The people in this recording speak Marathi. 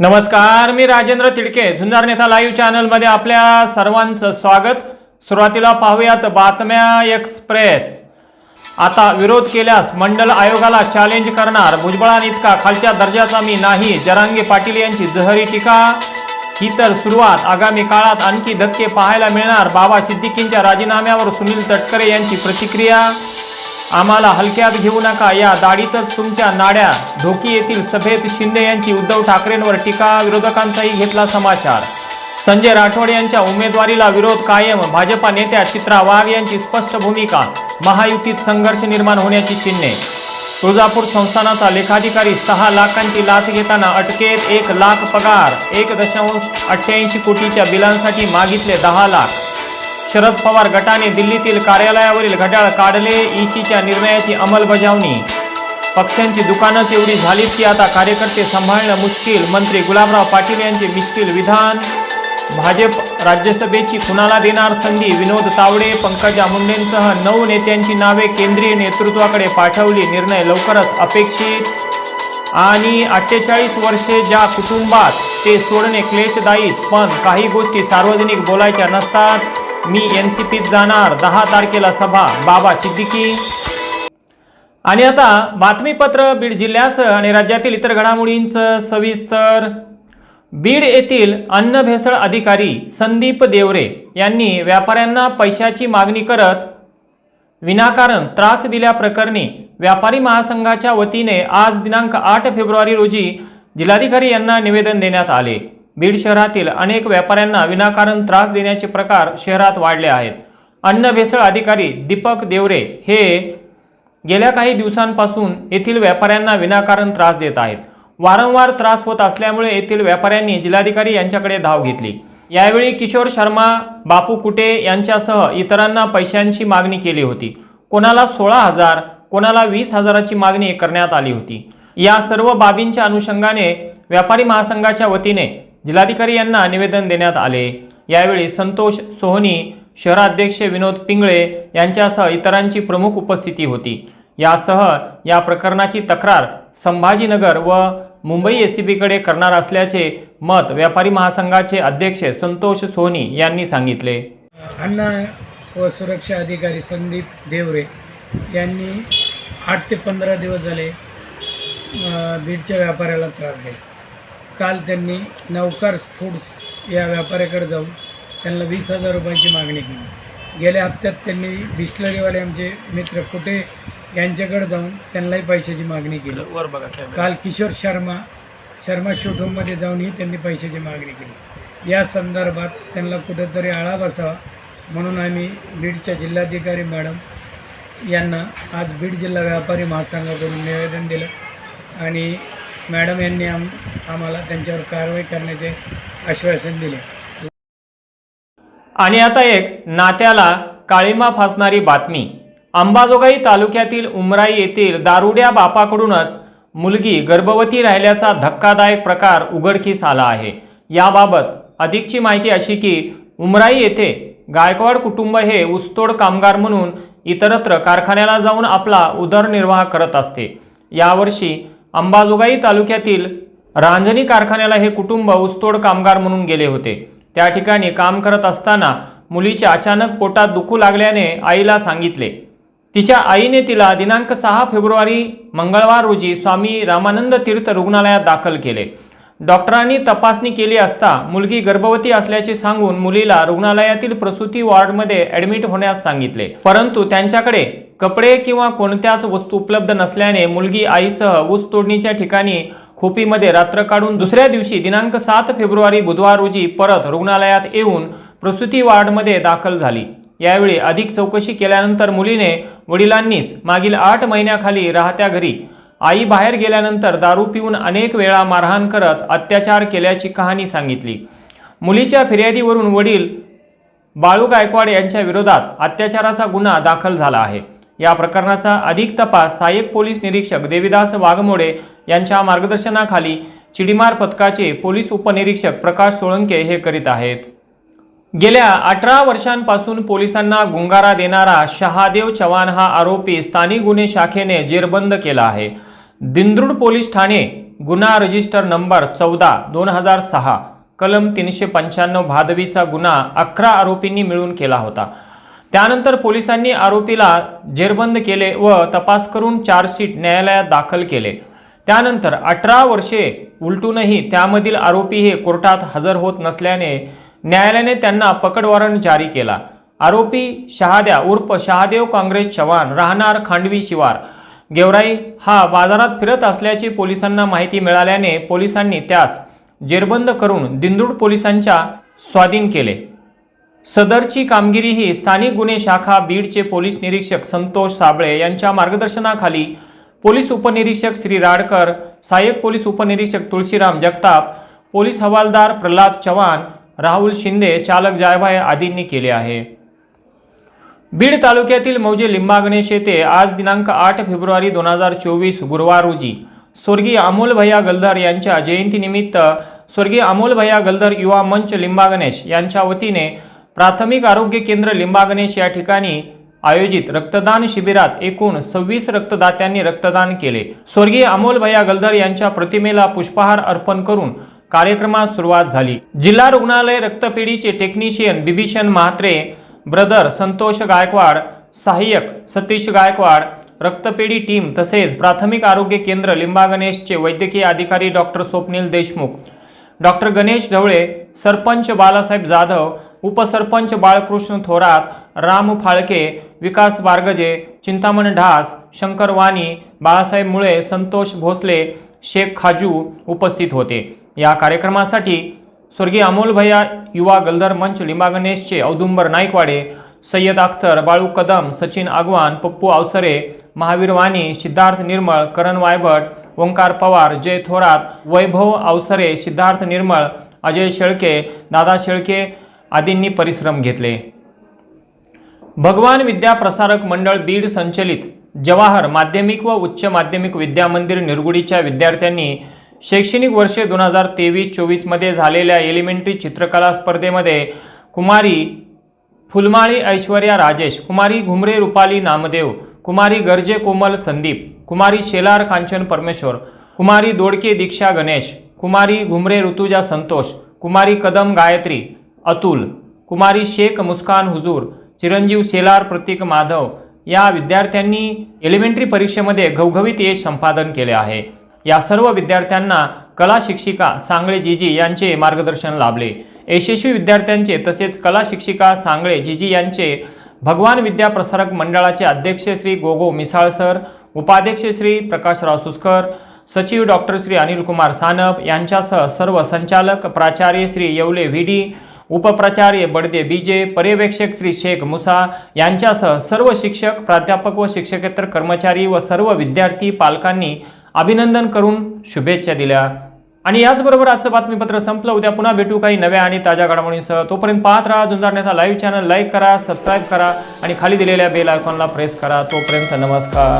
नमस्कार मी राजेंद्र तिडके. झुंजार नेता लाईव्ह चॅनलमध्ये आपल्या सर्वांचं स्वागत. सुरुवातीला पाहूयात बातम्या एक्सप्रेस आता विरोध केल्यास मंडल आयोगाला चॅलेंज करणार. भुजबळांइतका खालच्या दर्जाचा मी नाही. जरांगे पाटील यांची जहरी टीका. ही तर सुरुवात. आगामी काळात आणखी धक्के पाहायला मिळणार. बाबा सिद्दीकींच्या राजीनाम्यावर सुनील तटकरे यांची प्रतिक्रिया. आम्हाला हलक्यात घेऊ नका. या दाढीतच तुमच्या नाड्या. धोकी येथील सभेत शिंदे यांची उद्धव ठाकरेंवर टीका विरोधकांचाही घेतला समाचार. संजय राठोड यांच्या उमेदवारीला विरोध कायम. भाजपा नेत्या चित्रा वाघ यांची स्पष्ट भूमिका. महायुतीत संघर्ष निर्माण होण्याची चिन्हे. तुळजापूर संस्थानाचा लेखाधिकारी सहा लाखांची लाच घेताना अटकेत एक लाख पगार. एक दशांश अठ्ठ्याऐंशी कोटीच्या बिलांसाठी मागितले दहा लाख. शरद पवार गटाने दिल्लीतील कार्यालयावरील घड्याळ काढले. ईसीच्या निर्णयाची अंमलबजावणी. पक्षांची दुकानच एवढी झालीच की आता कार्यकर्ते सांभाळणं मुश्किल. मंत्री गुलाबराव पाटील यांचे मिश्किल विधान. भाजप राज्यसभेची कुणाला देणार संधी विनोद तावडे. पंकजा मुंडेंसह नऊ नेत्यांची नावे केंद्रीय नेतृत्वाकडे पाठवली निर्णय लवकरच अपेक्षित. आणि अठ्ठेचाळीस वर्षे ज्या कुटुंबात ते सोडणे क्लेशदायीच पण काही गोष्टी सार्वजनिक बोलायच्या नसतात. मी एन सी पीत जाणार. दहा तारखेला सभा. बाबा सिद्दीकी. आणि आता बातमीपत्र बीड जिल्ह्याचं आणि राज्यातील इतर घडामोडींचं सविस्तर. बीड येथील अन्न भेसळ अधिकारी संदीप देवरे यांनी व्यापाऱ्यांना पैशाची मागणी करत विनाकारण त्रास दिल्याप्रकरणी व्यापारी महासंघाच्या वतीने आज दिनांक आठ फेब्रुवारी रोजी जिल्हाधिकारी यांना निवेदन देण्यात आले. बीड शहरातील अनेक व्यापाऱ्यांना विनाकारण त्रास देण्याचे प्रकार शहरात वाढले आहेत. अन्न भेसळ अधिकारी दीपक देवरे हे गेल्या काही दिवसांपासून येथील व्यापाऱ्यांना विनाकारण त्रास देत आहेत. वारंवार त्रास होत असल्यामुळे येथील व्यापाऱ्यांनी जिल्हाधिकारी यांच्याकडे धाव घेतली. यावेळी किशोर शर्मा बापू कुटे यांच्यासह इतरांना पैशांची मागणी केली होती. कोणाला सोळा हजार कोणाला वीस हजाराची मागणी करण्यात आली होती. या सर्व बाबींच्या अनुषंगाने व्यापारी महासंघाच्या वतीने जिल्हाधिकारी यांना निवेदन देण्यात आले. यावेळी संतोष सोहनी शहराध्यक्ष विनोद पिंगळे यांच्यासह इतरांची प्रमुख उपस्थिती होती. यासह या प्रकरणाची तक्रार संभाजीनगर व मुंबई एसीबीकडे करणार असल्याचे मत व्यापारी महासंघाचे अध्यक्ष संतोष सोहनी यांनी सांगितले. अन्न व सुरक्षा अधिकारी संदीप देवरे यांनी आठ ते पंधरा दिवस झाले बीडच्या व्यापाऱ्याला त्रास दिला. काल त्यांनी नौकार फूड्स या व्यापाऱ्याकडे जाऊन त्यांना वीस हजार रुपयांची मागणी केली. गेल्या हप्त्यात त्यांनी बिस्लरीवाले आमचे मित्र कुठे यांच्याकडे जाऊन त्यांनाही पैशाची मागणी केली. वर बघा. काल किशोर शर्मा शर्मा शोरूममध्ये जाऊनही त्यांनी पैशाची मागणी केली. या संदर्भात त्यांना कुठेतरी आळा बसावा म्हणून आम्ही बीडच्या जिल्हाधिकारी मॅडम यांना आज बीड जिल्हा व्यापारी महासंघाकडून निवेदन दिलं आणि मॅडम यांनी आम आम्हाला त्यांच्यावर कारवाई करण्याचे आश्वासन दिले. आणि आता एक नात्याला काळीमा फासणारी बातमी. अंबाजोगाई तालुक्यातील उमराई येथील दारुड्या बापाकडूनच मुलगी गर्भवती राहिल्याचा धक्कादायक प्रकार उघडकीस आला आहे. याबाबत अधिकची माहिती अशी की उमराई येथे गायकवाड कुटुंब हे ऊसतोड कामगार म्हणून इतरत्र कारखान्याला जाऊन आपला उदरनिर्वाह करत असते. यावर्षी अंबाजोगाई तालुक्यातील रांजणी कारखान्याला हे कुटुंब ऊसतोड कामगार म्हणून गेले होते. त्या ठिकाणी काम करत असताना मुलीच्या अचानक पोटात दुखू लागल्याने आईला सांगितले. तिच्या आईने तिला दिनांक सहा फेब्रुवारी मंगळवार रोजी स्वामी रामानंद तीर्थ रुग्णालयात दाखल केले. डॉक्टरांनी तपासणी केली असता मुलगी गर्भवती असल्याचे सांगून मुलीला रुग्णालयातील प्रसूती वॉर्डमध्ये ऍडमिट होण्यास सांगितले. परंतु त्यांच्याकडे कपडे किंवा कोणत्याच वस्तू उपलब्ध नसल्याने मुलगी आईसह ऊस तोडणीच्या ठिकाणी खोपीमध्ये रात्र काढून दुसऱ्या दिवशी दिनांक सात फेब्रुवारी बुधवार रोजी परत रुग्णालयात येऊन प्रसूती वार्डमध्ये दाखल झाली. यावेळी अधिक चौकशी केल्यानंतर मुलीने वडिलांनीच मागील आठ महिन्याखाली राहत्या घरी आई बाहेर गेल्यानंतर दारू पिऊन अनेक वेळा मारहाण करत अत्याचार केल्याची कहाणी सांगितली. मुलीच्या फिर्यादीवरून वडील बाळू गायकवाड यांच्या विरोधात अत्याचाराचा गुन्हा दाखल झाला आहे. या प्रकरणाचा अधिक तपास सहाय्यक पोलीस निरीक्षक देविदास वाघमोडे यांच्या मार्गदर्शनाखाली चिडीमार पथकाचे पोलीस उपनिरीक्षक प्रकाश सोळंके हे करीत आहेत. गेल्या अठरा वर्षांपासून पोलिसांना गुंगारा देणारा शहादेव चव्हाण हा आरोपी स्थानिक गुन्हे शाखेने जेरबंद केला आहे. दिंद्रुड पोलीस ठाणे गुन्हा रजिस्टर नंबर चौदा दोन हजार सहा कलम तीनशे पंच्याण्णव भादवीचा गुन्हा अकरा आरोपींनी मिळून केला होता. त्यानंतर पोलिसांनी आरोपीला जेरबंद केले व तपास करून चार्जशीट न्यायालयात दाखल केले. त्यानंतर अठरा वर्षे उलटूनही त्यामधील आरोपी हे कोर्टात हजर होत नसल्याने न्यायालयाने त्यांना पकड वॉरंट जारी केला. आरोपी शहाद्या उर्फ शहादेव काँग्रेस चव्हाण राहणार खांडवी शिवार. गेवराई हा बाजारात फिरत असल्याची पोलिसांना माहिती मिळाल्याने पोलिसांनी त्यास जेरबंद करून दिंदूड पोलिसांच्या स्वाधीन केले. सदरची कामगिरी ही स्थानिक गुन्हे शाखा बीडचे पोलीस निरीक्षक संतोष साबळे यांच्या मार्गदर्शनाखाली. पोलीस उपनिरीक्षक श्री राडकर सहाय्यक पोलीस उपनिरीक्षक तुळशीराम जगताप पोलीस हवालदार प्रल्हाद चव्हाण राहुल शिंदे चालक जायभाय आदींनी केले आहे. बीड तालुक्यातील मौजे लिंबागणेश येथे आज दिनांक आठ फेब्रुवारी दोन हजार चोवीस गुरुवार रोजी स्वर्गीय अमोल भैया गलदर यांच्या जयंतीनिमित्त स्वर्गीय अमोल भैया गलदर युवा मंच लिंबागणेश यांच्या वतीने प्राथमिक आरोग्य केंद्र लिंबागणेश या ठिकाणी आयोजित रक्तदान शिबिरात एकूण सव्वीस रक्तदात्यांनी रक्तदान केले. स्वर्गीय अमोल भैया गलदर यांच्या प्रतिमेला पुष्पहार अर्पण करून कार्यक्रमास सुरुवात झाली. जिल्हा रुग्णालय रक्तपेढीचे टेक्निशियन बिभीषण म्हात्रे ब्रदर संतोष गायकवाड सहाय्यक सतीश गायकवाड रक्तपेढी टीम तसेच प्राथमिक आरोग्य केंद्र लिंबागणेशचे वैद्यकीय अधिकारी डॉक्टर स्वप्नील देशमुख डॉक्टर गणेश ढवळे सरपंच बालासाहेब जाधव उपसरपंच बाळकृष्ण थोरात राम फाळके विकास बारगजे चिंतामण ढास शंकर वाणी बाळासाहेब मुळे संतोष भोसले शेख खाजू उपस्थित होते. या कार्यक्रमासाठी स्वर्गीय अमोल भैया युवा गलदर मंच लिंबागणेशचे औदुंबर नाईकवाडे सय्यद अख्तर बाळू कदम सचिन आगवान पप्पू अवसरे महावीर वाणी सिद्धार्थ निर्मळ करण वायभट ओंकार पवार जय थोरात वैभव अवसरे सिद्धार्थ निर्मळ अजय शेळके दादा शेळके आदींनी परिश्रम घेतले. भगवान विद्या प्रसारक मंडळ बीड संचलित जवाहर माध्यमिक व उच्च माध्यमिक विद्या मंदिर निरगुडीच्या विद्यार्थ्यांनी शैक्षणिक वर्षे दोन हजार तेवीस चोवीसमध्ये झालेल्या एलिमेंटरी चित्रकला स्पर्धेमध्ये कुमारी फुलमाळी ऐश्वर्या राजेश कुमारी घुमरे रुपाली नामदेव कुमारी गर्जे कोमल संदीप कुमारी शेलार कांचन परमेश्वर कुमारी दोडके दीक्षा गणेश कुमारी घुमरे ऋतुजा संतोष कुमारी कदम गायत्री अतुल कुमारी शेख मुस्कान हुजूर चिरंजीव शेलार प्रतीक माधव या विद्यार्थ्यांनी एलिमेंटरी परीक्षेमध्ये घवघवीत यश संपादन केले आहे. या सर्व विद्यार्थ्यांना कला शिक्षिका सांगळे जीजी यांचे मार्गदर्शन लाभले. यशस्वी विद्यार्थ्यांचे तसेच कला शिक्षिका सांगळे जीजी यांचे भगवान विद्या प्रसारक मंडळाचे अध्यक्ष श्री गोगो मिसाळ सर उपाध्यक्ष श्री प्रकाशराव सुस्कर सचिव डॉक्टर श्री अनिल कुमार सानप यांच्यासह सर्व संचालक प्राचार्य श्री येवले व्ही डी उपप्राचार्य बडदे बीजे पर्यवेक्षक श्री शेख मुसा यांच्यासह सर्व शिक्षक प्राध्यापक व शिक्षकेतर कर्मचारी व सर्व विद्यार्थी पालकांनी अभिनंदन करून शुभेच्छा दिल्या. आणि याचबरोबर आजचं बातमीपत्र संपलं. उद्या पुन्हा भेटू काही नव्या आणि ताज्या घडामोडींसह. तोपर्यंत पाहत राहा Junjar Neta live channel like करा सबस्क्राईब करा आणि खाली दिलेल्या बेल आयकॉनला प्रेस करा. तोपर्यंत नमस्कार.